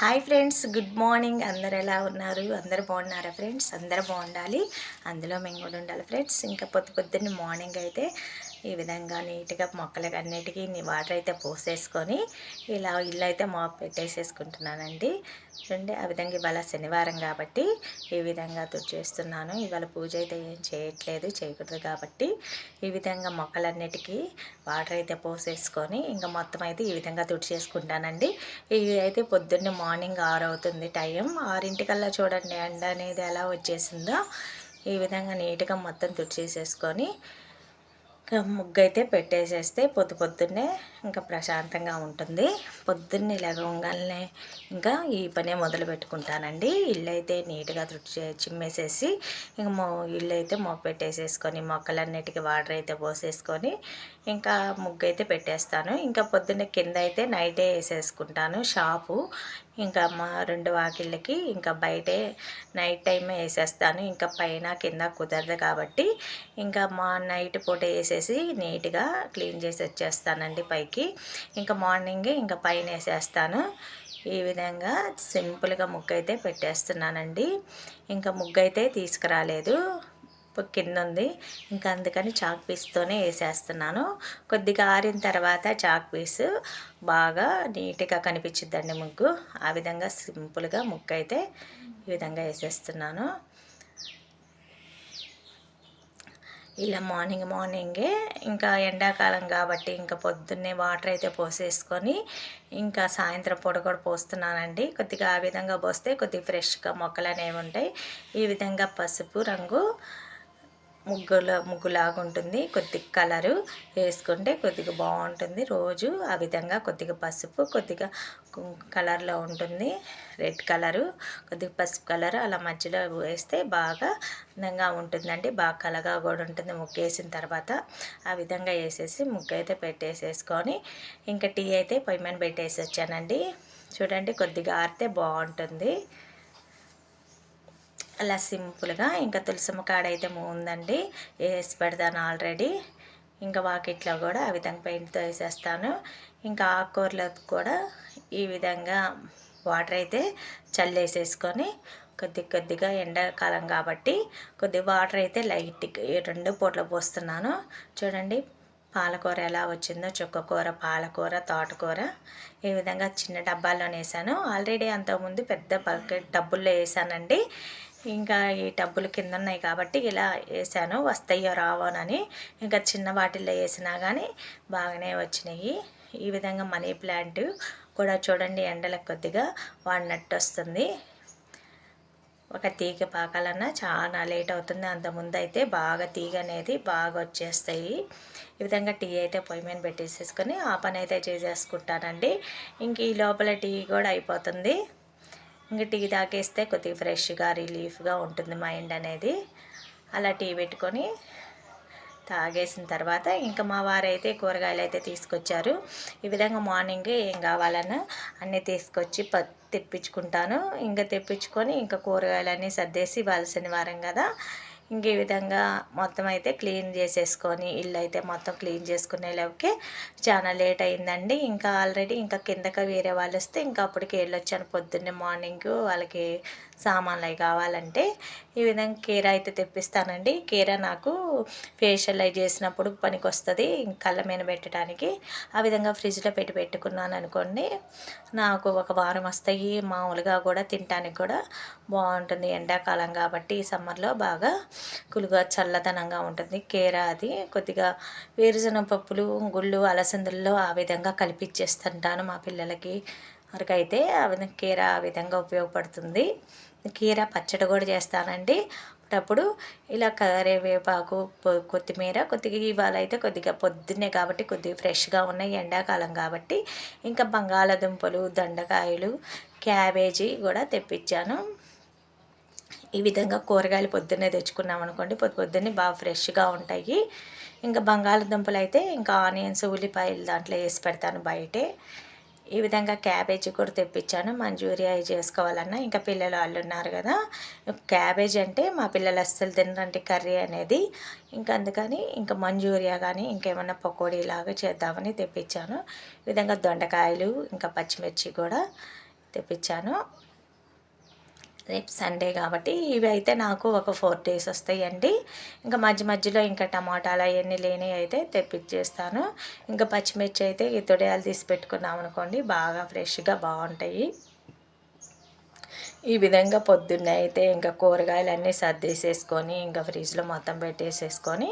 Hi friends good morning. అందరు ఎలా ఉన్నారు? అందరు బాగున్నారా ఫ్రెండ్స్? అందరు బాగుండాలి. అందులో మేము కూడా ఉండాలి ఫ్రెండ్స్. ఇంకా పొద్దు పొద్దున్న మార్నింగ్ అయితే ఈ విధంగా నీట్గా మొక్కలకి అన్నిటికీ వాటర్ అయితే పోసేసుకొని ఇలా ఇల్లు అయితే మాప్ పెట్టేసేసుకుంటున్నానండి. చూడండి ఆ విధంగా ఇవాళ శనివారం కాబట్టి ఈ విధంగా తుడిచేస్తున్నాను ఇవాళ పూజ అయితే ఏం చేయట్లేదు చేయకూడదు కాబట్టి ఈ విధంగా మొక్కలన్నిటికీ వాటర్ అయితే పోసేసుకొని ఇంకా మొత్తం అయితే ఈ విధంగా తుడిచేసుకుంటానండి. ఇది అయితే పొద్దున్నే మార్నింగ్ ఆరు అవుతుంది టైం. ఆరింటికల్లా చూడండి ఎండ అనేది ఎలా వచ్చేసిందో. ఈ విధంగా నీట్గా మొత్తం తుడిచేసేసుకొని ముగ్గు అయితే పెట్టేసేస్తే పొద్దు పొద్దున్నే ఇంకా ప్రశాంతంగా ఉంటుంది. పొద్దున్నే లేవగానే ఇంకా ఈ పనే మొదలు పెట్టుకుంటానండి. ఇల్లు అయితే నీట్గా తుడిచి చిమ్మేసేసి ఇంకా మో ఇల్లు అయితే మొక్క పెట్టేసేసుకొని మొక్కలన్నిటికీ వాటర్ అయితే పోసేసుకొని ఇంకా ముగ్గు అయితే పెట్టేస్తాను. ఇంకా పొద్దున్న కింద అయితే నైటే వేసేసుకుంటాను షాపు. ఇంకా మా రెండు వాకిళ్ళకి ఇంకా బయటే నైట్ టైమే వేసేస్తాను. ఇంకా పైన కింద కుదరదు కాబట్టి ఇంకా మా నైట్ పూట వేసేసి నీట్గా క్లీన్ చేసి వచ్చేస్తానండి పైకి. ఇంకా మార్నింగ్ ఇంకా పైన వేసేస్తాను. ఈ విధంగా సింపుల్గా ముగ్గు అయితే పెట్టేస్తున్నానండి. ఇంకా ముగ్గు అయితే తీసుకురాలేదు. కింద ఉంది ఇంకా అందుకని చాక్ పీస్తోనే వేసేస్తున్నాను. కొద్దిగా ఆరిన తర్వాత చాక్ పీస్ బాగా నీట్గా కనిపించిద్దండి ముగ్గు. ఆ విధంగా సింపుల్గా ముగ్గు అయితే ఈ విధంగా వేసేస్తున్నాను. ఇలా మార్నింగ్ మార్నింగే ఇంకా ఎండాకాలం కాబట్టి ఇంకా పొద్దున్నే వాటర్ అయితే పోసేసుకొని ఇంకా సాయంత్రం పూట కూడా పోస్తున్నానండి. కొద్దిగా ఆ విధంగా పోస్తే కొద్దిగా ఫ్రెష్గా మొక్కలు అనేవి ఉంటాయి. ఈ విధంగా పసుపు రంగు ముగ్గుల ముగ్గులాగా ఉంటుంది కొద్దిగా కలరు వేసుకుంటే కొద్దిగా బాగుంటుంది. రోజు ఆ విధంగా కొద్దిగా పసుపు కొద్దిగా కలర్లో ఉంటుంది. రెడ్ కలరు కొద్దిగా పసుపు కలర్ అలా మధ్యలో వేస్తే బాగా అందంగా ఉంటుందండి. బాగా కలగా కూడా ఉంటుంది. ముగ్గు వేసిన తర్వాత ఆ విధంగా వేసేసి ముగ్గు అయితే పెట్టేసేసుకొని ఇంకా టీ అయితే పొయ్యి మీద పెట్టేసి వచ్చానండి చూడండి కొద్దిగా ఆరితే బాగుంటుంది. అలా సింపుల్గా ఇంకా తులసమ్మ కాడ అయితే ఉందండి వేసి పెడతాను ఆల్రెడీ. ఇంకా వాకిట్లో కూడా ఆ విధంగా పెయింట్తో వేసేస్తాను. ఇంకా ఆకుకూరలకు కూడా ఈ విధంగా వాటర్ అయితే చల్లేసేసుకొని కొద్ది కొద్దిగా ఎండాకాలం కాబట్టి కొద్ది వాటర్ అయితే లైట్ రెండు పూటలు పోస్తున్నాను. చూడండి పాలకూర ఎలా వచ్చిందో చుక్కకూర పాలకూర తోటకూర ఈ విధంగా చిన్న డబ్బాల్లో వేసాను. ఆల్రెడీ అంతకుముందు పెద్ద బకెట్ డబ్బుల్లో వేసానండి. ఇంకా ఈ టబ్బులు కింద ఉన్నాయి కాబట్టి ఇలా వేసాను. వస్తాయో రావోనని ఇంకా చిన్న వాటిల్లో వేసినా కానీ బాగానే వచ్చినాయి. ఈ విధంగా మనీ ప్లాంట్ కూడా చూడండి ఎండలకు కొద్దిగా వాడినట్టు వస్తుంది ఒక తీగ పాకాలన్నా చాలా లేట్ అవుతుంది. అంతకుముందు అయితే బాగా తీగ అనేది బాగా వచ్చేస్తాయి. ఈ విధంగా టీ అయితే పొయ్యి మీద పెట్టేసేసుకొని ఆ పని అయితే చేసేసుకుంటానండి. ఇంక ఈ లోపల టీ కూడా అయిపోతుంది. ఇంకా టీ తాకేస్తే కొద్దిగా ఫ్రెష్గా రిలీఫ్గా ఉంటుంది మైండ్ అనేది. అలా టీ పెట్టుకొని తాగేసిన తర్వాత ఇంకా మా వారైతే కూరగాయలు అయితే తీసుకొచ్చారు. ఈ విధంగా మార్నింగ్ ఏం కావాలన్నా అన్నీ తీసుకొచ్చి ప తెప్పించుకుంటాను. ఇంకా తెప్పించుకొని ఇంకా కూరగాయలన్నీ సర్దేసి ఇవాళ శనివారం కదా. ఇంక ఈ విధంగా మొత్తం అయితే క్లీన్ చేసేసుకొని ఇల్లు అయితే మొత్తం క్లీన్ చేసుకునేలోకి చాలా లేట్ అయిందండి. ఇంకా ఆల్రెడీ ఇంకా కిందకి వేరే వాళ్ళు వస్తే ఇంకా అప్పటికి వెళ్ళొచ్చాను పొద్దున్నే మార్నింగ్ వాళ్ళకి సామాన్లు అవి కావాలంటే ఈ విధంగా కీర అయితే తెప్పిస్తానండి. కీర నాకు ఫేషియల్ అవి చేసినప్పుడు పనికి వస్తుంది కళ్ళ మీద పెట్టడానికి. ఆ విధంగా ఫ్రిడ్జ్లో పెట్టి పెట్టుకున్నాను అనుకోండి నాకు ఒక వారం వస్తాయి. మామూలుగా కూడా తినడానికి కూడా బాగుంటుంది. ఎండాకాలం కాబట్టి ఈ సమ్మర్లో బాగా కులుగా చల్లదనంగా ఉంటుంది కీర అది. కొద్దిగా వేరుజన పప్పులు గుళ్ళు అలసందుల్లో ఆ విధంగా కలిపిచ్చేస్తుంటాను మా పిల్లలకి. వరకైతే ఆ కీర ఆ విధంగా ఉపయోగపడుతుంది. కీర పచ్చడి కూడా చేస్తానండి. అప్పుడు ఇలా కరివేపాకు కొత్తిమీర కొద్దిగా ఇవాళ అయితే కొద్దిగా పొద్దున్నే కాబట్టి కొద్దిగా ఫ్రెష్గా ఉన్నాయి ఎండాకాలం కాబట్టి ఇంకా బంగాళదుంపలు దండకాయలు క్యాబేజీ కూడా తెప్పించాను. ఈ విధంగా కూరగాయలు పొద్దున్నే తెచ్చుకున్నాం అనుకోండి పొద్దు పొద్దున్నే బాగా ఫ్రెష్గా ఉంటాయి. ఇంకా బంగాళదుంపలు అయితే ఇంకా ఆనియన్స్ ఉల్లిపాయలు దాంట్లో వేసి పెడతాను బయటే. ఈ విధంగా క్యాబేజీ కూడా తెప్పించాను. మంచూరియా చేసుకోవాలన్నా ఇంకా పిల్లలు వాళ్ళు ఉన్నారు కదా. క్యాబేజ్ అంటే మా పిల్లలు అస్సలు తినరంటే కర్రీ అనేది. ఇంకా అందుకని ఇంకా మంచూరియా కానీ ఇంకేమన్నా పకోడీ లాగా చేద్దామని తెప్పించాను. ఈ విధంగా దొండకాయలు ఇంకా పచ్చిమిర్చి కూడా తెప్పించాను. రేపు సండే కాబట్టి ఇవి అయితే నాకు ఒక ఫోర్ డేస్ వస్తాయండి. ఇంకా మధ్య మధ్యలో ఇంకా టమాటాలు అవన్నీ లేని అయితే తెప్పించేస్తాను. ఇంకా పచ్చిమిర్చి అయితే ఈ తొడియాలు తీసి పెట్టుకున్నాం అనుకోండి బాగా ఫ్రెష్గా బాగుంటాయి. ఈ విధంగా పొద్దున్నే అయితే ఇంకా కూరగాయలన్నీ సర్దేసేసుకొని ఇంకా ఫ్రిడ్జ్లో మొత్తం పెట్టేసేసుకొని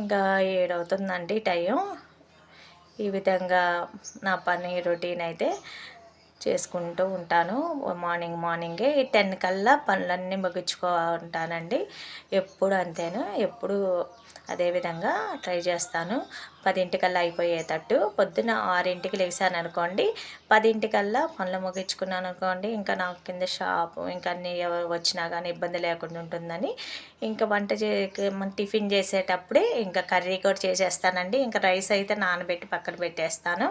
ఇంకా ఏడవుతుందండి టైం. ఈ విధంగా నా పని రొటీన్ అయితే చేసుకుంటూ ఉంటాను. మార్నింగ్ మార్నింగే టెన్ కల్లా పనులన్నీ ముగించుకో ఉంటానండి. ఎప్పుడు అంతేను ఎప్పుడు అదేవిధంగా ట్రై చేస్తాను. పదింటికల్లా అయిపోయేటట్టు పొద్దున ఆరింటికి లేచాను అనుకోండి పదింటికల్లా పనులు ముగించుకున్నాను అనుకోండి ఇంకా నాకు కింద షాపు ఇంకా అన్ని ఎవరు వచ్చినా కానీ ఇబ్బంది లేకుండా ఉంటుందని ఇంకా వంట చే టిఫిన్ చేసేటప్పుడే ఇంకా కర్రీ కూడా చేసేస్తానండి. ఇంకా రైస్ అయితే నానబెట్టి పక్కన పెట్టేస్తాను.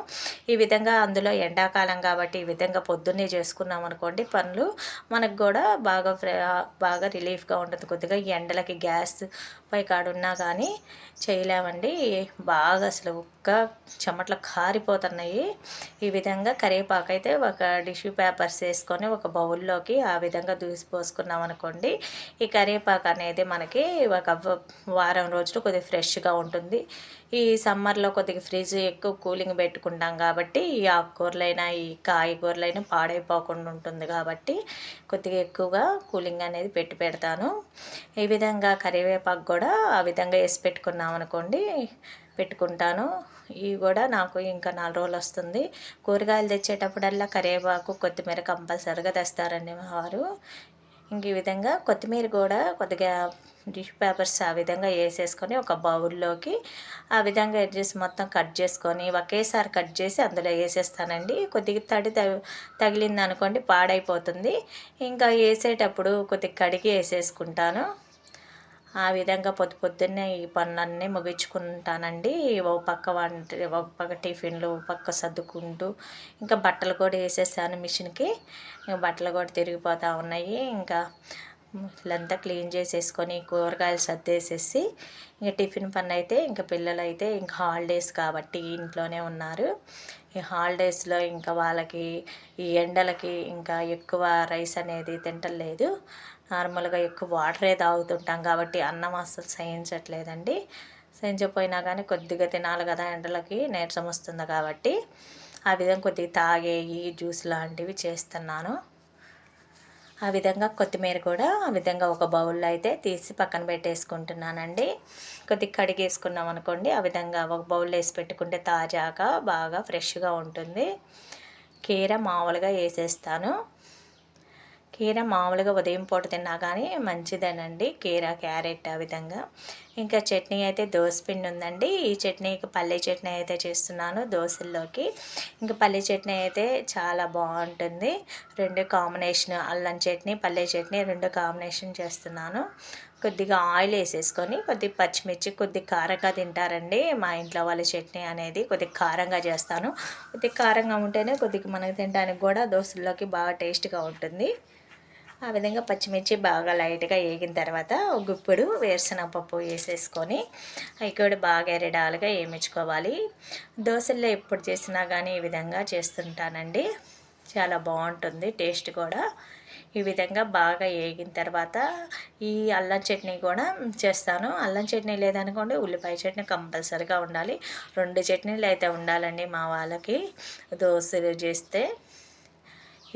ఈ విధంగా అందులో ఎండాకాలం కాబట్టి ఈ విధంగా పొద్దున్నే చేసుకున్నాం అనుకోండి పనులు మనకు కూడా బాగా బాగా రిలీఫ్గా ఉంటుంది. కొద్దిగా ఎండలకి గ్యాస్ పై కాడున్నా కానీ చేయలేమండి. బాగా అసలు. ఒక్క చెమట్లు కారిపోతున్నాయి. ఈ విధంగా కరివేపాకు అయితే ఒక టిష్యూ పేపర్స్ వేసుకొని ఒక బౌల్లోకి ఆ విధంగా దూసిపోసుకున్నాం అనుకోండి. ఈ కరివేపాకు అనేది మనకి ఒక వారం రోజులు కొద్దిగా ఫ్రెష్గా ఉంటుంది. ఈ సమ్మర్లో కొద్దిగా ఫ్రిడ్జ్ ఎక్కువ కూలింగ్ పెట్టుకుంటాం కాబట్టి ఈ ఆకుకూరలైనా ఈ కాయగూరలైనా పాడైపోకుండా ఉంటుంది కాబట్టి కొద్దిగా ఎక్కువగా కూలింగ్ అనేది పెట్టి పెడతాను. ఈ విధంగా కరివేపాకు కూడా ఆ విధంగా వేసి పెట్టుకున్నాం అనుకోండి పెట్టుకుంటాను. ఇవి కూడా నాకు ఇంకా నాలుగు రోజులు వస్తుంది. కూరగాయలు తెచ్చేటప్పుడల్లా కరివేపాకు కొత్తిమీర కంపల్సరిగా తెస్తారండి మా వారు. ఇంక ఈ విధంగా కొత్తిమీర కూడా కొద్దిగా డిష్ పేపర్స్ ఆ విధంగా వేసేసుకొని ఒక బౌల్లోకి ఆ విధంగా ఎడ్జెస్ మొత్తం కట్ చేసుకొని ఒకేసారి కట్ చేసి అందులో వేసేస్తానండి. కొద్దిగా తడి తగిలింది అనుకోండి పాడైపోతుంది. ఇంకా వేసేటప్పుడు కొద్దిగా కడిగి వేసేసుకుంటాను. ఆ విధంగా పొద్దు పొద్దున్నే ఈ పనులన్నీ ముగించుకుంటానండి. ఓ పక్క వంట ఒక పక్క టిఫిన్లు పక్క సర్దుకుంటూ ఇంకా బట్టలు కూడా వేసేసాను మిషన్కి. బట్టలు కూడా తిరిగిపోతూ ఉన్నాయి. ఇంకా ఇల్లంతా క్లీన్ చేసేసుకొని కూరగాయలు సర్దేసేసి ఇంకా టిఫిన్ పని అయితే ఇంకా పిల్లలు అయితే ఇంకా హాలిడేస్ కాబట్టి ఇంట్లోనే ఉన్నారు. ఈ హాలిడేస్లో ఇంకా వాళ్ళకి ఈ ఎండలకి ఇంకా ఎక్కువ రైస్ అనేది తింటలేదు. నార్మల్గా ఎక్కువ వాటరే తాగుతుంటాం కాబట్టి అన్నం అస్సలు సహించట్లేదండి. సహించకపోయినా కానీ కొద్దిగా తినాలి కదా ఎండలకి నీరసం వస్తుంది కాబట్టి ఆ విధంగా కొద్దిగా తాగేయి జ్యూస్ లాంటివి చేస్తున్నాను. ఆ విధంగా కొత్తిమీర కూడా ఆ విధంగా ఒక బౌల్లో అయితే తీసి పక్కన పెట్టేసుకుంటున్నానండి. కొద్దిగా కడిగేసుకున్నాం అనుకోండి ఆ విధంగా ఒక బౌల్లో వేసి పెట్టుకుంటే తాజాగా బాగా ఫ్రెష్గా ఉంటుంది. కీర మామూలుగా వేసేస్తాను. కీర మామూలుగా ఉదయం పూట తిన్నా కానీ మంచిదేనండి. కీర క్యారెట్ ఆ విధంగా. ఇంకా చట్నీ అయితే పిండి ఉందండి. ఈ చట్నీకి పల్లె చట్నీ అయితే చేస్తున్నాను దోశల్లోకి. ఇంకా పల్లె చట్నీ అయితే చాలా బాగుంటుంది. రెండు కాంబినేషన్ అల్లం చట్నీ పల్లె చట్నీ రెండు కాంబినేషన్ చేస్తున్నాను. కొద్దిగా ఆయిల్ వేసేసుకొని కొద్దిగా పచ్చిమిర్చి కొద్ది కారంగా తింటారండి. మా ఇంట్లో వాళ్ళ చట్నీ అనేది కొద్దిగా కారంగా చేస్తాను. కొద్దిగా కారంగా ఉంటేనే కొద్దిగా మనకు తినడానికి కూడా దోశల్లోకి బాగా టేస్ట్గా ఉంటుంది. ఆ విధంగా పచ్చిమిర్చి బాగా లైట్గా వేగిన తర్వాత గుప్పుడు గుప్పుడు వేరుశనగపప్పు వేసేసుకొని అవి కూడా బాగా ఎరడాలుగా వేయించుకోవాలి దోశల్లో ఎప్పుడు చేసినా కానీ ఈ విధంగా చేస్తుంటానండి. చాలా బాగుంటుంది టేస్ట్ కూడా. ఈ విధంగా బాగా వేగిన తర్వాత ఈ అల్లం చట్నీ కూడా చేస్తాను. అల్లం చట్నీ లేదనుకోండి ఉల్లిపాయ చట్నీ కంపల్సరిగా ఉండాలి. రెండు చట్నీలు అయితే ఉండాలండి మా వాళ్ళకి. దోశలు చేస్తే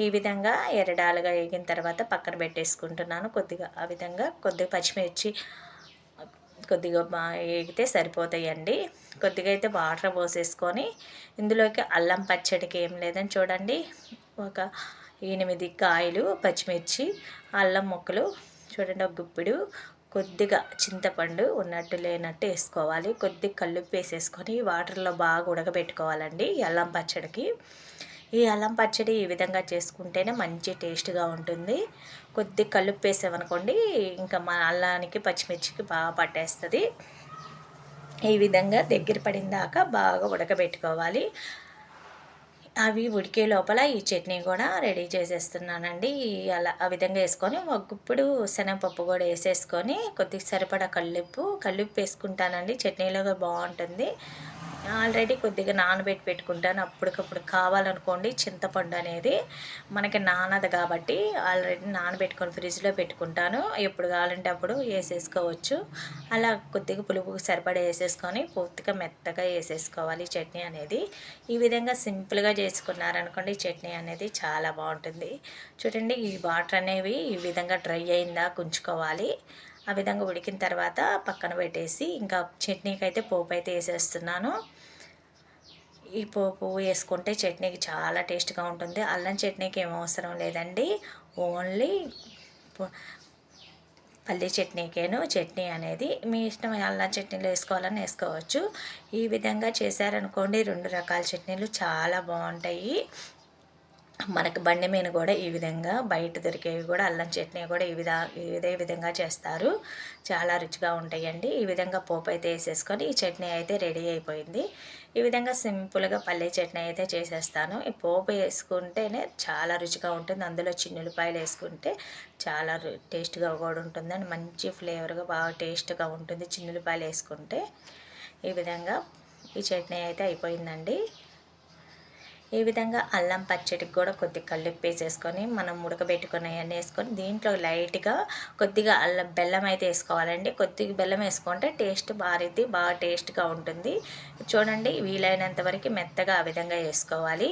ఈ విధంగా ఎరడాలుగా వేగిన తర్వాత పక్కన పెట్టేసుకుంటున్నాను కొద్దిగా. ఆ విధంగా కొద్దిగా పచ్చిమిర్చి కొద్దిగా వేగితే సరిపోతాయండి. కొద్దిగా అయితే వాటర్ పోసేసుకొని ఇందులోకి అల్లం పచ్చడికి ఏం లేదని చూడండి. ఒక ఎనిమిది కాయలు పచ్చిమిర్చి అల్లం ముక్కలు చూడండి ఒక గుప్పిడు కొద్దిగా చింతపండు ఉన్నట్టు లేనట్టు వేసుకోవాలి. కొద్దిగా కల్లుప్పు వేసేసుకొని వాటర్లో బాగా ఉడకబెట్టుకోవాలండి అల్లం పచ్చడికి. ఈ అల్లం పచ్చడి ఈ విధంగా చేసుకుంటేనే మంచి టేస్ట్గా ఉంటుంది. కొద్ది కలుపు వేసామనుకోండి ఇంకా మన అల్లానికి పచ్చిమిర్చికి బాగా పట్టేస్తుంది. ఈ విధంగా దగ్గర పడిన దాకా బాగా ఉడకబెట్టుకోవాలి. అవి ఉడికే లోపల ఈ చట్నీ కూడా రెడీ చేసేస్తున్నానండి. అలా ఆ విధంగా వేసుకొని ఒక శనగపప్పు కూడా వేసేసుకొని కొద్దిగా సరిపడా కల్లుప్పు కల్లుప్పు వేసుకుంటానండి. చట్నీలో బాగుంటుంది. ఆల్రెడీ కొద్దిగా నానబెట్టి పెట్టుకుంటాను. అప్పటికప్పుడు కావాలనుకోండి చింతపండు అనేది మనకి నానదు కాబట్టి ఆల్రెడీ నానబెట్టుకొని ఫ్రిడ్జ్లో పెట్టుకుంటాను. ఎప్పుడు కావాలంటే అప్పుడు వేసేసుకోవచ్చు. అలా కొద్దిగా పులుపు సరిపడా వేసేసుకొని పూర్తిగా మెత్తగా వేసేసుకోవాలి చట్నీ అనేది. ఈ విధంగా సింపుల్గా చేసుకున్నారనుకోండి చట్నీ అనేది చాలా బాగుంటుంది. చూడండి ఈ వాటర్ అనేవి ఈ విధంగా డ్రై అయిందా కుంచుకోవాలి. ఆ విధంగా ఉడికిన తర్వాత పక్కన పెట్టేసి ఇంకా చట్నీకి అయితే పోపు అయితే వేసేస్తున్నాను. ఈ పోపు వేసుకుంటే చట్నీకి చాలా టేస్ట్గా ఉంటుంది. అల్లం చట్నీకి ఏం అవసరం లేదండి. ఓన్లీ పల్లి చట్నీకేను. చట్నీ అనేది మీ ఇష్టం అల్లం చట్నీలు వేసుకోవాలని వేసుకోవచ్చు. ఈ విధంగా చేశారనుకోండి రెండు రకాల చట్నీలు చాలా బాగుంటాయి. మనకు బండి మీద కూడా ఈ విధంగా బయట దొరికేవి కూడా అల్లం చట్నీ కూడా ఈ విధా ఇదే విధంగా చేస్తారు. చాలా రుచిగా ఉంటాయండి. ఈ విధంగా పోపు అయితే వేసేసుకొని ఈ చట్నీ అయితే రెడీ అయిపోయింది. ఈ విధంగా సింపుల్గా పల్లె చట్నీ అయితే చేసేస్తాను. ఈ పోపు వేసుకుంటేనే చాలా రుచిగా ఉంటుంది. అందులో చిన్నులపాయలు వేసుకుంటే చాలా టేస్ట్గా కూడా ఉంటుందండి. మంచి ఫ్లేవర్గా బాగా టేస్ట్గా ఉంటుంది. చిన్నులపాయలు వేసుకుంటే ఈ విధంగా ఈ చట్నీ అయితే అయిపోయిందండి. ఈ విధంగా అల్లం పచ్చడికి కూడా కొద్ది కల్లుప్పు వేసేసుకొని మనం ఉడకబెట్టుకుని అవన్నీ వేసుకొని దీంట్లో లైట్గా కొద్దిగా అల్లం బెల్లం అయితే వేసుకోవాలండి. కొద్దిగా బెల్లం వేసుకుంటే టేస్ట్ బారిద్ది బాగా టేస్ట్గా ఉంటుంది. చూడండి వీలైనంత వరకు మెత్తగా ఆ విధంగా వేసుకోవాలి.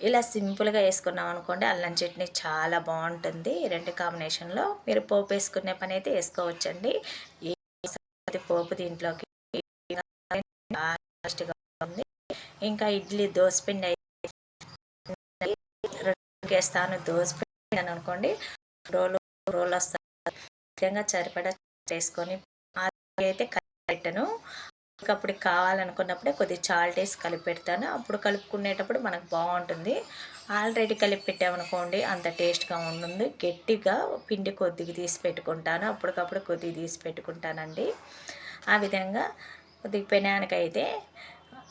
ఇలా సింపుల్గా వేసుకున్నాం అనుకోండి అల్లం చట్నీ చాలా బాగుంటుంది. రెండు కాంబినేషన్లో మీరు పోపు వేసుకునే పని అయితే వేసుకోవచ్చండి. పోపు దీంట్లోకి టేస్ట్గా ఉంది. ఇంకా ఇడ్లీ దోసపిండి వేస్తాను దోశ అనుకోండి రోలు రోల్ వస్తాను విధంగా సరిపడా చేసుకొని అయితే పెట్టను అప్పుడు కావాలనుకున్నప్పుడే కొద్దిగా చాల్ట్ వేసి కలిపి పెడతాను అప్పుడు కలుపుకునేటప్పుడు మనకు బాగుంటుంది. ఆల్రెడీ కలిపి పెట్టామనుకోండి అంత టేస్ట్గా ఉంటుంది. గట్టిగా పిండి కొద్దిగా తీసి పెట్టుకుంటాను. అప్పటికప్పుడు కొద్దిగా తీసి పెట్టుకుంటానండి. ఆ విధంగా కొద్దిగా పెనానికైతే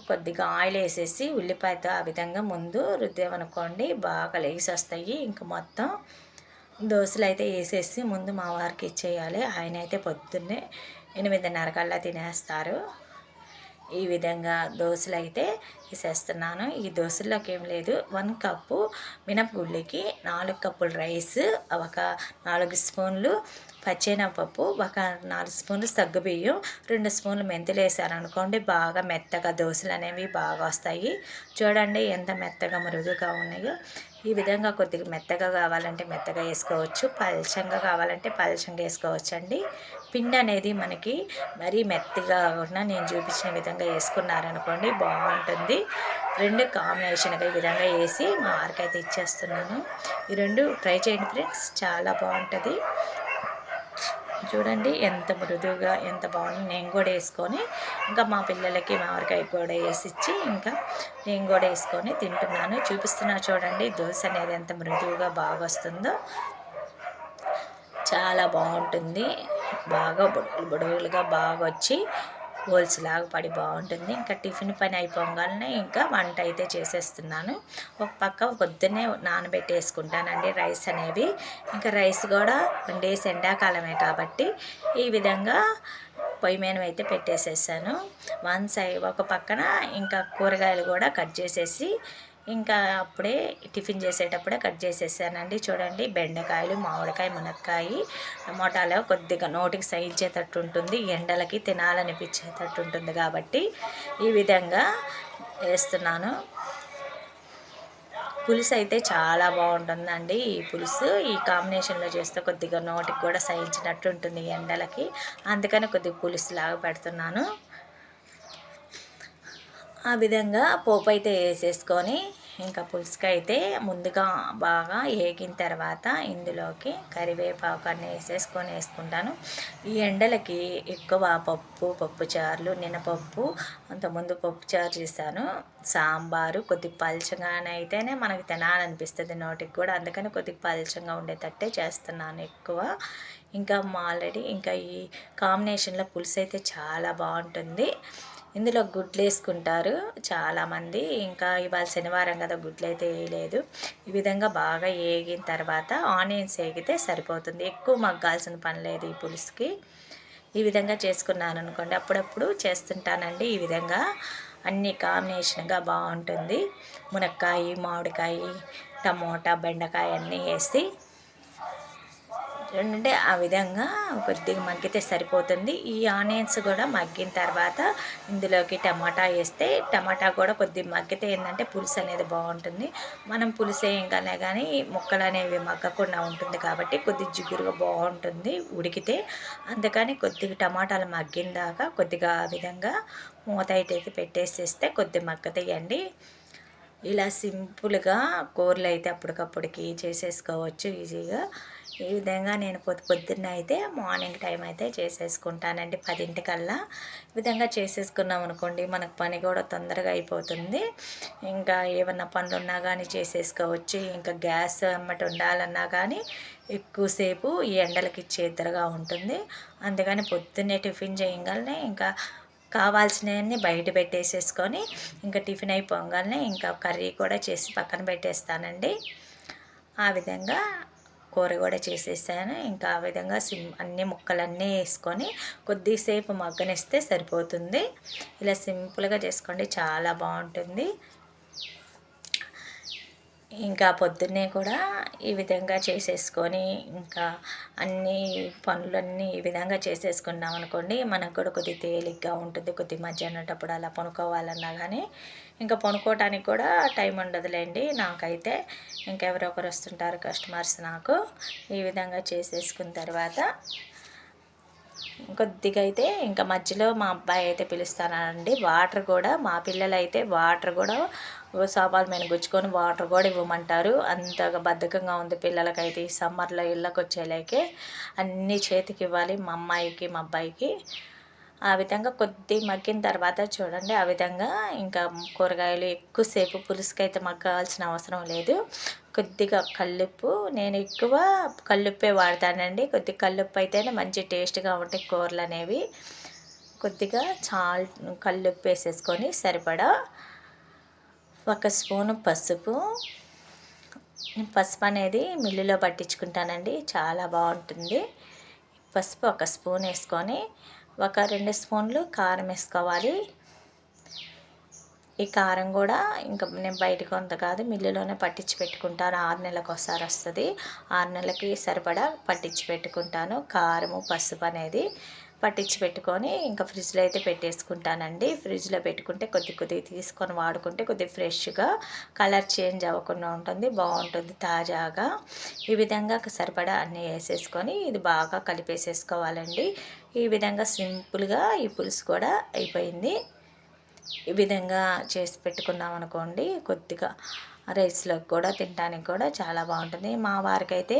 కొద్దిగా ఆయిల్ వేసేసి ఉల్లిపాయతో ఆ విధంగా ముందు రుద్దామనుకోండి బాగా లేసి వస్తాయి ఇంక మొత్తం దోశలు అయితే వేసేసి ముందు మా వారికి ఇచ్చేయాలి. ఆయన అయితే పొద్దున్నే ఎనిమిదిన్నర కల్లా తినేస్తారు. ఈ విధంగా దోశలు అయితే వేసేస్తున్నాను. ఈ దోశల్లోకి ఏం లేదు. వన్ కప్పు మినపగుళ్ళకి నాలుగు కప్పులు రైస్ ఒక నాలుగు స్పూన్లు పచ్చెనపప్పు ఒక నాలుగు స్పూన్లు సగ్గుబియ్యం రెండు స్పూన్లు మెంతులు వేసారు అనుకోండి బాగా మెత్తగా దోశలు అనేవి బాగా వస్తాయి. చూడండి ఎంత మెత్తగా మృదుగా ఉన్నాయో. ఈ విధంగా కొద్దిగా మెత్తగా కావాలంటే మెత్తగా వేసుకోవచ్చు. పలచంగా కావాలంటే పల్చంగా వేసుకోవచ్చు అండి పిండి అనేది మనకి మరీ మెత్తగా ఉన్న నేను చూపించిన విధంగా వేసుకున్నారనుకోండి బాగుంటుంది. రెండు కాంబినేషన్గా ఈ విధంగా వేసి మా వారికి అయితే ఇచ్చేస్తున్నాను. ఈ రెండు ట్రై చేయండి ఫ్రెండ్స్ చాలా బాగుంటుంది. చూడండి ఎంత మృదువుగా ఎంత బాగుంది. నేను కూడా వేసుకొని ఇంకా మా పిల్లలకి మామిడికాయ కూడా వేసి ఇచ్చి ఇంకా నేను కూడా వేసుకొని తింటున్నాను. చూపిస్తున్నా చూడండి దోశ అనేది ఎంత మృదువుగా బాగా వస్తుందో చాలా బాగుంటుంది. బాగా బుడగలు బుడగలుగా బాగా వచ్చి హోల్స్ లాగా పడి బాగుంటుంది. ఇంకా టిఫిన్ పని అయిపోగానే ఇంకా వంట అయితే చేసేస్తున్నాను. ఒక పక్క పొద్దున్నే నానబెట్టేసుకుంటానండి రైస్ అనేవి. ఇంకా రైస్ కూడా వండేసి ఎండాకాలమే కాబట్టి ఈ విధంగా పొయ్యి మీద అయితే పెట్టేసేసాను. వన్ సైడ్ ఒక పక్కన ఇంకా కూరగాయలు కూడా కట్ చేసేసి ఇంకా అప్పుడే టిఫిన్ చేసేటప్పుడే కట్ చేసేసానండి. చూడండి బెండకాయలు మామిడికాయ మునక్కాయ టమోటాలో కొద్దిగా నోటికి సహించేటట్టు ఉంటుంది. ఎండలకి తినాలనిపించేటట్టు ఉంటుంది కాబట్టి ఈ విధంగా వేస్తున్నాను. పులుసు అయితే చాలా బాగుంటుందండి. ఈ పులుసు ఈ కాంబినేషన్లో చేస్తే కొద్దిగా నోటికి కూడా సహించినట్టు ఉంటుంది ఎండలకి. అందుకని కొద్దిగా పులుసు లాగా పెడుతున్నాను. ఆ విధంగా పోపు అయితే వేసేసుకొని ఇంకా పులుసుకి అయితే ముందుగా బాగా ఏగిన తర్వాత ఇందులోకి కరివేపాకు అన్నీ వేసేసుకొని వేసుకుంటాను. ఈ ఎండలకి ఎక్కువ పప్పు పప్పు చారులు నినపప్పు అంతకుముందు పప్పు చారు చేశాను. సాంబారు కొద్ది పల్చగానే అయితేనే మనకి తినాలనిపిస్తుంది నోటికి కూడా. అందుకని కొద్దిగా పలచంగా ఉండేటట్టే చేస్తున్నాను ఎక్కువ. ఇంకా ఆల్రెడీ ఇంకా ఈ కాంబినేషన్లో పులుసు అయితే చాలా బాగుంటుంది. ఇందులో గుడ్లు వేసుకుంటారు చాలామంది. ఇంకా ఇవాళ శనివారం కదా గుడ్లు అయితే వేయలేదు. ఈ విధంగా బాగా వేగిన తర్వాత ఆనియన్స్ వేగితే సరిపోతుంది. ఎక్కువ మగ్గాల్సిన పని లేదు ఈ పులుసుకి. ఈ విధంగా చేసుకున్నాను అనుకోండి. అప్పుడప్పుడు చేస్తుంటానండి. ఈ విధంగా అన్ని కాంబినేషన్గా బాగుంటుంది. మునక్కాయ మామిడికాయ టమోటా బెండకాయ అన్నీ వేసి అంటే ఆ విధంగా కొద్దిగా మగ్గితే సరిపోతుంది. ఈ ఆనియన్స్ కూడా మగ్గిన తర్వాత ఇందులోకి టమాటా వేస్తే టమాటా కూడా కొద్దిగా మగ్గితే ఏంటంటే పులుసు అనేది బాగుంటుంది. మనం పులుసు వేయగానే కానీ ముక్కలు అనేవి మగ్గకుండా ఉంటుంది కాబట్టి కొద్దిగా జిగురుగా బాగుంటుంది ఉడికితే. అందుకని కొద్దిగా టమాటాలు మగ్గిన దాకా కొద్దిగా ఆ విధంగా మూత అయితే పెట్టేసేస్తే కొద్ది మగ్గతాయండి. ఇలా సింపుల్గా కూరలు అయితే అప్పటికప్పటికి చేసేసుకోవచ్చు ఈజీగా. ఈ విధంగా నేను పొద్దు పొద్దున్న అయితే మార్నింగ్ టైం అయితే చేసేసుకుంటానండి పదింటికల్లా. ఈ విధంగా చేసేసుకున్నాం అనుకోండి మనకు పని కూడా తొందరగా అయిపోతుంది. ఇంకా ఏమన్నా పనులు ఉన్నా కానీ చేసేసుకోవచ్చు. ఇంకా గ్యాస్ అమ్మటి ఉండాలన్నా కానీ ఎక్కువసేపు ఈ ఎండలకి చేద్దరుగా ఉంటుంది. అందుకని పొద్దున్నే టిఫిన్ చేయగానే ఇంకా కావాల్సినవన్నీ బయట పెట్టేసేసుకొని ఇంకా టిఫిన్ అయిపోగానే ఇంకా కర్రీ కూడా చేసి పక్కన పెట్టేస్తానండి. ఆ విధంగా కూర కూడా చేసేసాను. ఇంకా ఆ విధంగా సిమ్ అన్ని ముక్కలన్నీ వేసుకొని కొద్దిసేపు మగ్గనిస్తే సరిపోతుంది. ఇలా సింపుల్గా చేసుకోండి. చాలా బాగుంటుంది. ఇంకా పొద్దున్నే కూడా ఈ విధంగా చేసేసుకొని ఇంకా అన్ని పనులన్నీ ఈ విధంగా చేసేసుకున్నాం అనుకోండి మనకు కూడా కొద్ది తేలిగ్గా ఉంటుంది. కొద్ది మధ్యాహ్నటప్పుడు అలా పనుకోవాలన్నా కానీ ఇంకా పనుకోవటానికి కూడా టైం ఉండదులేండి. నాకైతే ఇంకెవరో ఒకరు వస్తుంటారు కస్టమర్స్ నాకు. ఈ విధంగా చేసేసుకున్న తర్వాత కొద్దిగా అయితే ఇంకా మధ్యలో మా అబ్బాయి అయితే పిలుస్తానండి. వాటర్ కూడా మా పిల్లలు అయితే వాటర్ కూడా సోపాల మీద గుచ్చుకొని వాటర్ కూడా ఇవ్వమంటారు. అంతగా బద్ధకంగా ఉంది పిల్లలకైతే ఈ సమ్మర్లో ఇళ్ళకి వచ్చేలాకే అన్నీ చేతికి ఇవ్వాలి మా అమ్మాయికి మా అబ్బాయికి. ఆ విధంగా కొద్ది మగ్గిన తర్వాత చూడండి ఆ విధంగా ఇంకా కూరగాయలు ఎక్కువసేపు పులుసుకైతే మగ్గాల్సిన అవసరం లేదు. కొద్దిగా కల్లుప్పు నేను ఎక్కువ కల్లుప్పే వాడతానండి. కొద్దిగా కల్లుప్పు అయితేనే మంచి టేస్ట్గా ఉంటాయి కూరలు అనేవి కొద్దిగా చాల్ కల్లుప్పు వేసేసుకొని సరిపడా ఒక స్పూను పసుపు. పసుపు అనేది మిల్లులో పట్టించుకుంటానండి. చాలా బాగుంటుంది. పసుపు ఒక స్పూన్ వేసుకొని ఒక రెండు స్పూన్లు కారం వేసుకోవాలి. ఈ కారం కూడా ఇంకా నేను బయటకు కొంత కాదు మిల్లులోనే పట్టించి పెట్టుకుంటాను. ఆరు నెలలకు ఒకసారి వస్తుంది. ఆరు నెలలకి సరిపడా పట్టించి పెట్టుకుంటాను. కారము పసుపు అనేది పట్టించి పెట్టుకొని ఇంకా ఫ్రిడ్జ్లో అయితే పెట్టేసుకుంటానండి. ఫ్రిడ్జ్లో పెట్టుకుంటే కొద్ది కొద్దిగా తీసుకొని వాడుకుంటే కొద్దిగా ఫ్రెష్గా కలర్ చేంజ్ అవ్వకుండా ఉంటుంది బాగుంటుంది తాజాగా. ఈ విధంగా సరిపడా అన్నీ వేసేసుకొని ఇది బాగా కలిపేసేసుకోవాలండి. ఈ విధంగా సింపుల్గా ఈ పులుసు కూడా అయిపోయింది. ఈ విధంగా చేసి పెట్టుకున్నాం అనుకోండి కొద్దిగా రైస్లోకి కూడా తినడానికి కూడా చాలా బాగుంటుంది. మా వారికి అయితే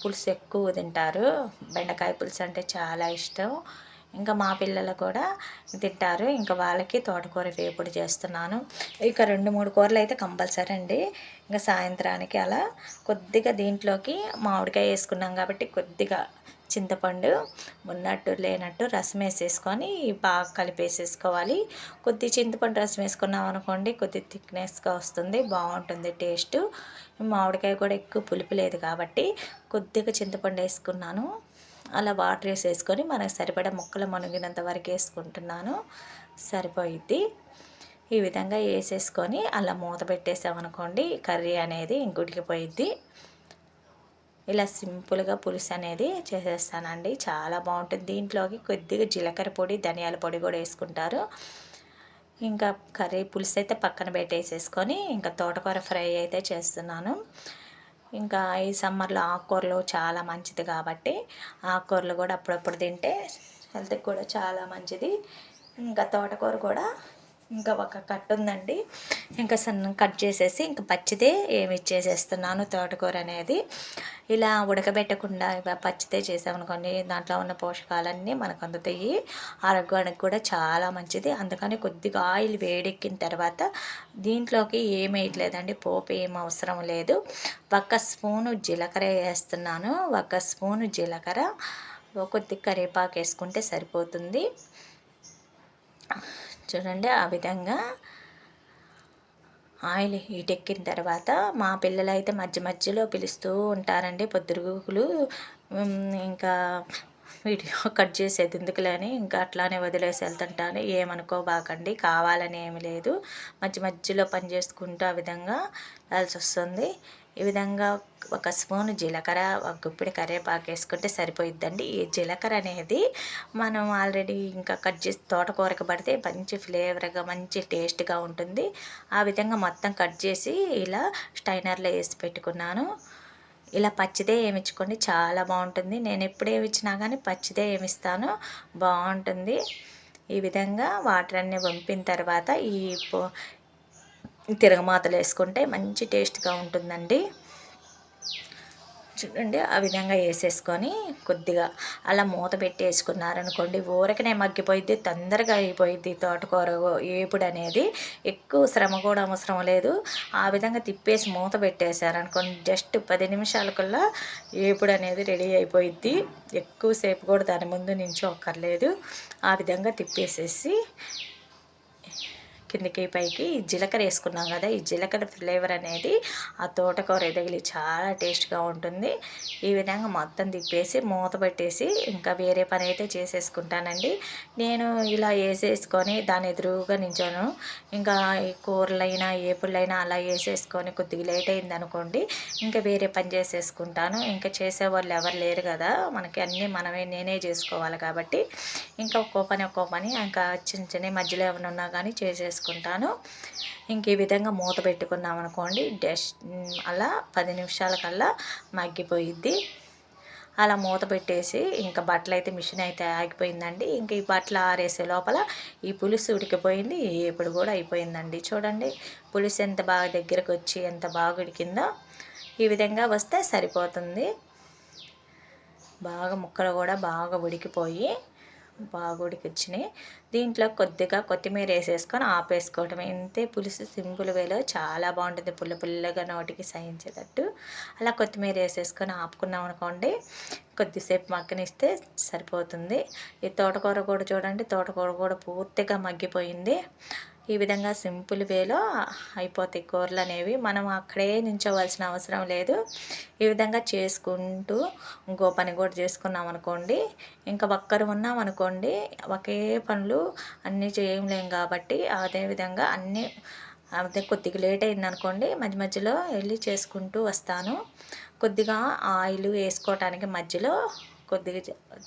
పులుసు ఎక్కువ తింటారు. బెండకాయ పులుసు అంటే చాలా ఇష్టం. ఇంకా మా పిల్లలు కూడా తింటారు. ఇంకా వాళ్ళకి తోటకూర వేపుడు చేస్తున్నాను. ఇక రెండు మూడు కూరలు అయితే కంపల్సరీ అండి. ఇంకా సాయంత్రానికి అలా కొద్దిగా దీంట్లోకి మామిడికాయ వేసుకున్నాం కాబట్టి కొద్దిగా చింతపండు ఉన్నట్టు లేనట్టు రసం వేసేసుకొని బాగా కలిపేసేసుకోవాలి. కొద్ది చింతపండు రసం వేసుకున్నాం అనుకోండి కొద్ది థిక్నెస్గా వస్తుంది బాగుంటుంది టేస్ట్. మామిడికాయ కూడా ఎక్కువ పులుపు లేదు కాబట్టి కొద్దిగా చింతపండు వేసుకున్నాను. అలా వాటర్ వేసేసుకొని మనకు సరిపడా ముక్కలు మునిగినంత వరకు వేసుకుంటున్నాను. సరిపోయిద్ది. ఈ విధంగా వేసేసుకొని అలా మూత పెట్టేసామనుకోండి కర్రీ అనేది ఇంకుడికిపోయిద్ది ఇలా సింపుల్గా పులుసు అనేది చేసేస్తానండి. చాలా బాగుంటుంది. దీంట్లోకి కొద్దిగా జీలకర్ర పొడి ధనియాల పొడి కూడా వేసుకుంటారు. ఇంకా కర్రీ పులుసు అయితే పక్కన పెట్టేసేసుకొని ఇంకా తోటకూర ఫ్రై అయితే చేస్తున్నాను. ఇంకా ఈ సమ్మర్లో ఆకుకూరలు చాలా మంచిది కాబట్టి ఆకుకూరలు కూడా అప్పుడప్పుడు తింటే హెల్త్కి కూడా చాలా మంచిది. ఇంకా తోటకూర కూడా ఇంకా ఒక కట్ ఉందండి. ఇంకా సన్న కట్ చేసేసి ఇంకా పచ్చిదే ఏమి ఇచ్చేసేస్తున్నాను తోటకూర అనేది. ఇలా ఉడకబెట్టకుండా పచ్చితే చేసామనుకోండి దాంట్లో ఉన్న పోషకాలన్నీ మనకు అందుతాయి. ఆరోగ్యానికి కూడా చాలా మంచిది. అందుకని కొద్దిగా ఆయిల్ వేడెక్కిన తర్వాత దీంట్లోకి ఏమేయట్లేదండి పోపు ఏం అవసరం లేదు. ఒక స్పూను జీలకర్ర వేస్తున్నాను. ఒక స్పూను జీలకర్ర కొద్ది కరివేపాకు వేసుకుంటే సరిపోతుంది. చూడండి ఆ విధంగా ఆయిల్ హీట్ ఎక్కిన తర్వాత మా పిల్లలు అయితే మధ్య మధ్యలో పిలుస్తూ ఉంటారండి పొద్దురుగులు. ఇంకా వీడియో కట్ చేసేది ఎందుకులే అని ఇంకా అట్లానే వదిలేసి వెళ్తుంటాను. ఏమనుకోబాకండి కావాలని ఏమి లేదు. మధ్య మధ్యలో పని చేసుకుంటూ ఆ విధంగా వెళ్ళాల్సి వస్తుంది. ఈ విధంగా ఒక స్పూన్ జీలకర్ర ఒక గుప్పిడి కరివేపాకు వేసుకుంటే సరిపోయిద్దండి. ఈ జీలకర్ర అనేది మనం ఆల్రెడీ ఇంకా కట్ చేసి తోటకూరకు పడితే మంచి ఫ్లేవర్గా మంచి టేస్ట్గా ఉంటుంది. ఆ విధంగా మొత్తం కట్ చేసి ఇలా స్టైనర్లో వేసి పెట్టుకున్నాను. ఇలా పచ్చిదే ఏమిచ్చుకోండి చాలా బాగుంటుంది. నేను ఎప్పుడు ఏమిచ్చినా కానీ పచ్చిదే ఏమిస్తాను బాగుంటుంది. ఈ విధంగా వాటర్ అన్నీ పంపిన తర్వాత ఈ తిరగమాతలు వేసుకుంటే మంచి టేస్ట్గా ఉంటుందండి. చూడండి ఆ విధంగా వేసేసుకొని కొద్దిగా అలా మూత పెట్టి వేసుకున్నారనుకోండి ఊరకనే మగ్గిపోయిద్ది తొందరగా అయిపోయిద్ది తోటకూర ఏపుడు అనేది ఎక్కువ శ్రమ కూడా అవసరం లేదు. ఆ విధంగా తిప్పేసి మూత పెట్టేశారనుకోండి జస్ట్ పది నిమిషాలకల్లా ఏపుడు అనేది రెడీ అయిపోయిద్ది. ఎక్కువసేపు కూడా దాని ముందు నించోక్కర్లేదు. ఆ విధంగా తిప్పేసేసి కిందకి పైకి జీలకర్ర వేసుకున్నాం కదా ఈ జీలకర్ర ఫ్లేవర్ అనేది ఆ తోటకూర ఎదగిలి చాలా టేస్ట్గా ఉంటుంది. ఈ విధంగా మొత్తం తిప్పేసి మూత పెట్టేసి ఇంకా వేరే పని అయితే చేసేసుకుంటానండి. నేను ఇలా వేసేసుకొని దాని ఎదురుగా నించాను. ఇంకా ఈ కూరలైనా ఏపుళ్ళైనా అలా వేసేసుకొని కొద్దిగా లేట్ అయింది అనుకోండి ఇంకా వేరే పని చేసేసుకుంటాను. ఇంకా చేసేవాళ్ళు ఎవరు లేరు కదా మనకి అన్నీ మనమే నేనే చేసుకోవాలి కాబట్టి. ఇంకా ఒక్కో పని ఒక్కో పని ఇంకా చిన్న చిన్న మధ్యలో ఏమైనా ఉన్నా కానీ చేసేసుకుంటాను. చేసుకుంటాను ఇంక ఈ విధంగా మూత పెట్టుకున్నాం అనుకోండి డష్ అలా పది నిమిషాల కల్లా మగ్గిపోయిద్ది. అలా మూత పెట్టేసి ఇంకా బట్టలు అయితే మిషన్ అయితే ఆగిపోయిందండి. ఇంకా ఈ బట్టలు ఆరేసే లోపల ఈ పులుసు ఉడికిపోయింది ఇప్పుడు కూడా అయిపోయిందండి. చూడండి పులుసు ఎంత బాగా దగ్గరకు వచ్చి ఎంత బాగా ఉడికిందో ఈ విధంగా వస్తే సరిపోతుంది. బాగా ముక్కలు కూడా బాగా ఉడికిపోయి బాగా ఉడికిచ్చినాయి దీంట్లో కొద్దిగా కొత్తిమీర వేసేసుకొని ఆపేసుకోవటం ఇంతే పులుసు సింపుల్ వేలో చాలా బాగుంటుంది. పుల్ల పుల్లగా నోటికి సహించేటట్టు. అలా కొత్తిమీర వేసేసుకొని ఆపుకున్నాం అనుకోండి కొద్దిసేపు మగ్గనిస్తే సరిపోతుంది. ఈ తోటకూర కూడా చూడండి తోటకూర కూడా పూర్తిగా మగ్గిపోయింది. ఈ విధంగా సింపుల్ వేలో అయిపోతాయి కూరలు అనేవి మనం అక్కడే నించోవలసిన అవసరం లేదు. ఈ విధంగా చేసుకుంటూ ఇంకో పని కూడా చేసుకున్నాం అనుకోండి. ఇంకా ఒక్కరు ఉన్నాం అనుకోండి ఒకే పనులు అన్నీ చేయలేం కాబట్టి అదేవిధంగా అన్నీ అదే కొద్దిగా లేట్ అయింది అనుకోండి మధ్య మధ్యలో వెళ్ళి చేసుకుంటూ వస్తాను. కొద్దిగా ఆయిల్ వేసుకోవటానికి మధ్యలో కొద్దిగా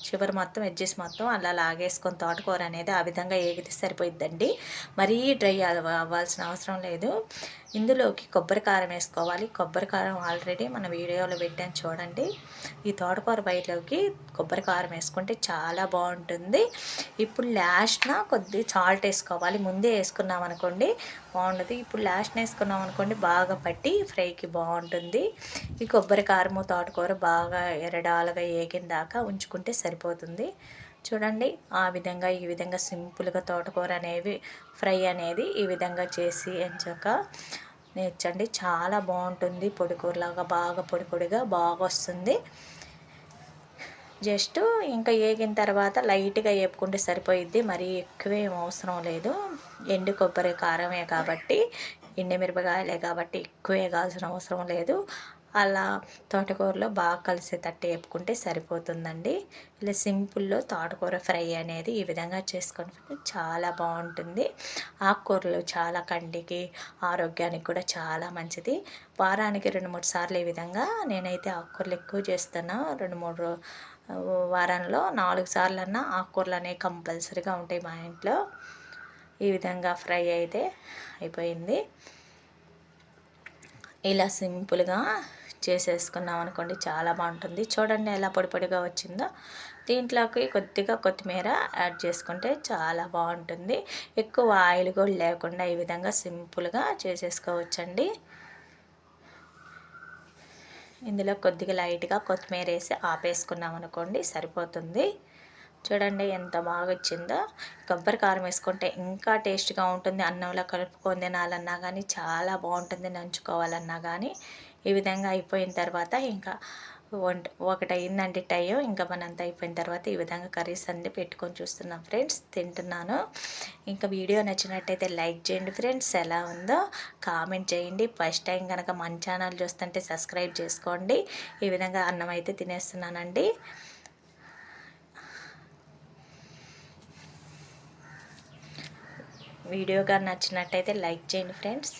చివరి మొత్తం ఎడ్జెస్ మొత్తం అలా లాగేసుకొని తోటకూర అనేది ఆ విధంగా ఏగితే సరిపోయిద్దండి. మరీ డ్రై అవ్వాల్సిన అవసరం లేదు. ఇందులోకి కొబ్బరి కారం వేసుకోవాలి. కొబ్బరి కారం ఆల్రెడీ మన వీడియోలో పెట్టాను చూడండి. ఈ తోటకూర బయటలోకి కొబ్బరి కారం వేసుకుంటే చాలా బాగుంటుంది. ఇప్పుడు లాస్ట్న కొద్ది సాల్ట్ వేసుకోవాలి. ముందే వేసుకున్నాం అనుకోండి బాగుంటుంది ఇప్పుడు లాస్ట్న వేసుకున్నాం అనుకోండి బాగా పట్టి ఫ్రైకి బాగుంటుంది. ఈ కొబ్బరి కారము తోటకూర బాగా ఎరడాలుగా ఏగిన దాకా ఉంచుకుంటే సరిపోతుంది. చూడండి ఆ విధంగా ఈ విధంగా సింపుల్గా తోటకూర అనేవి ఫ్రై అనేది ఈ విధంగా చేసి ఎంచాక నేర్చండి. చాలా బాగుంటుంది. పొడికూరలాగా బాగా పొడి పొడిగా బాగా వస్తుంది జస్ట్ ఇంకా వేగిన తర్వాత లైట్గా వేపుకుంటే సరిపోయిద్ది. మరీ ఎక్కువ ఏం అవసరం లేదు. ఎండు కొబ్బరి కారమే కాబట్టి ఎండుమిరపకాయలే కాబట్టి ఎక్కువ వేగాల్సిన అవసరం లేదు. అలా తోటకూరలో బాగా కలిసేటట్టు వేపుకుంటే సరిపోతుందండి. ఇలా సింపుల్లో తోటకూర ఫ్రై అనేది ఈ విధంగా చేసుకుంటే చాలా బాగుంటుంది. ఆకుకూరలు చాలా కంటికి ఆరోగ్యానికి కూడా చాలా మంచిది. వారానికి రెండు మూడు సార్లు ఈ విధంగా నేనైతే ఆకుకూరలు ఎక్కువ చేస్తాను. రెండు మూడు వారంలో నాలుగు సార్లు అన్నా ఆకుకూరలు అనేవి కంపల్సరీగా ఉంటాయి మా ఇంట్లో. ఈ విధంగా ఫ్రై అయితే అయిపోయింది. ఇలా సింపుల్గా చేసేసుకున్నాం అనుకోండి చాలా బాగుంటుంది. చూడండి ఎలా పొడి పొడిగా వచ్చిందో. దీంట్లోకి కొద్దిగా కొత్తిమీర యాడ్ చేసుకుంటే చాలా బాగుంటుంది. ఎక్కువ ఆయిల్ కూడా లేకుండా ఈ విధంగా సింపుల్గా చేసేసుకోవచ్చండి. ఇందులో కొద్దిగా లైట్గా కొత్తిమీర వేసి ఆపేసుకున్నాం అనుకోండి సరిపోతుంది. చూడండి ఎంత బాగా వచ్చిందో. కొబ్బరి కారం వేసుకుంటే ఇంకా టేస్ట్గా ఉంటుంది. అన్నంలో కలుపుకొని తినాలన్నా కానీ చాలా బాగుంటుంది. నంచుకోవాలన్నా కానీ ఈ విధంగా అయిపోయిన తర్వాత ఇంకా వంట ఒకటి అయిందంటే టైం. ఇంకా మనంతా అయిపోయిన తర్వాత ఈ విధంగా కర్రీస్ అన్ని పెట్టుకొని చూస్తున్నాం ఫ్రెండ్స్. తింటున్నాను. ఇంకా వీడియో నచ్చినట్టయితే లైక్ చేయండి ఫ్రెండ్స్. ఎలా ఉందో కామెంట్ చేయండి. ఫస్ట్ టైం కనుక మన ఛానల్ చూస్తుంటే సబ్స్క్రైబ్ చేసుకోండి. ఈ విధంగా అన్నం అయితే తినేస్తున్నానండి. వీడియో కానీ నచ్చినట్టయితే లైక్ చేయండి ఫ్రెండ్స్.